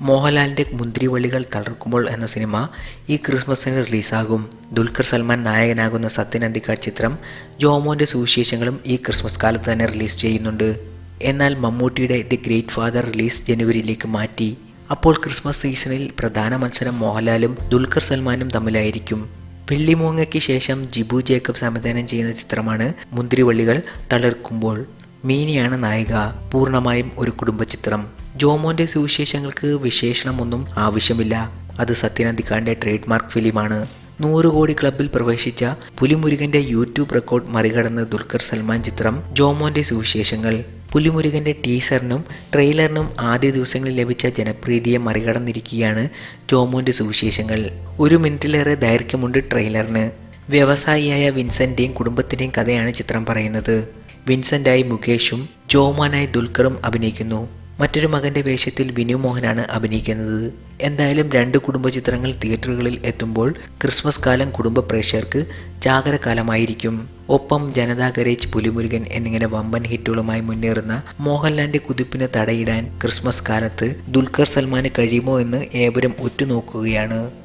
മോഹൻലാലിന്റെ മുന്തിരിവള്ളികൾ തളർക്കുമ്പോൾ എന്ന സിനിമ ഈ ക്രിസ്മസിന് റിലീസാകും. ദുൽഖർ സൽമാൻ നായകനാകുന്ന സത്യൻ അന്തിക്കാട് ചിത്രം ജോമോന്റെ സുവിശേഷങ്ങളും ഈ ക്രിസ്മസ് കാലത്ത് തന്നെ റിലീസ് ചെയ്യുന്നുണ്ട്. എന്നാൽ മമ്മൂട്ടിയുടെ ദി ഗ്രേറ്റ് ഫാദർ റിലീസ് ജനുവരിയിലേക്ക് മാറ്റി. അപ്പോൾ ക്രിസ്മസ് സീസണിൽ പ്രധാന മത്സരം മോഹൻലാലും ദുൽഖർ സൽമാനും തമ്മിലായിരിക്കും. വെള്ളിമൂങ്ങയ്ക്ക് ശേഷം ജിബു ജേക്കബ് സംവിധാനം ചെയ്യുന്ന ചിത്രമാണ് മുന്തിരിവള്ളികൾ തളിർക്കുമ്പോൾ. മീനിയാണ് നായിക. പൂർണമായും ഒരു കുടുംബ ചിത്രം ജോമോന്റെ സുവിശേഷങ്ങൾക്ക് വിശേഷണമൊന്നും ആവശ്യമില്ല. അത് സത്യനന്ദിക്കാന്റെ ട്രേഡ് മാർക്ക് ഫിലിമാണ്. നൂറ് കോടി ക്ലബിൽ പ്രവേശിച്ച പുലിമുരുകന്റെ യൂട്യൂബ് റെക്കോർഡ് മറികടന്ന് ദുൽഖർ സൽമാൻ ചിത്രം ജോമോന്റെ സുവിശേഷങ്ങൾ. പുലിമുരുകന്റെ ടീസറിനും ട്രെയിലറിനും ആദ്യ ദിവസങ്ങളിൽ ലഭിച്ച ജനപ്രീതിയെ മറികടന്നിരിക്കുകയാണ് ജോമോന്റെ സുവിശേഷങ്ങൾ. ഒരു മിനിറ്റിലേറെ ദൈർഘ്യമുണ്ട് ട്രെയിലറിന്. വ്യവസായിയായ വിൻസെന്റിന്റെയും കുടുംബത്തിന്റെയും കഥയാണ് ചിത്രം പറയുന്നത്. വിൻസെന്റായി മുകേഷും ജോമാനായി ദുൽഖറും അഭിനയിക്കുന്നു. മറ്റൊരു മകന്റെ വേഷത്തിൽ വിനു മോഹനാണ് അഭിനയിക്കുന്നത്. എന്തായാലും രണ്ട് കുടുംബ ചിത്രങ്ങൾ തിയേറ്ററുകളിൽ എത്തുമ്പോൾ ക്രിസ്മസ് കാലം കുടുംബ പ്രേക്ഷകർക്ക് ജാഗരകാലമായിരിക്കും. ഒപ്പം ജനതാ ഗരേജ് പുലിമുരുകൻ എന്നിങ്ങനെ വമ്പൻ ഹിറ്റുകളുമായി മുന്നേറുന്ന മോഹൻലാലിന്റെ കുതിപ്പിന് തടയിടാൻ ക്രിസ്മസ് കാലത്ത് ദുൽഖർ സൽമാന് കഴിയുമോ എന്ന് ഏവരും ഉറ്റുനോക്കുകയാണ്.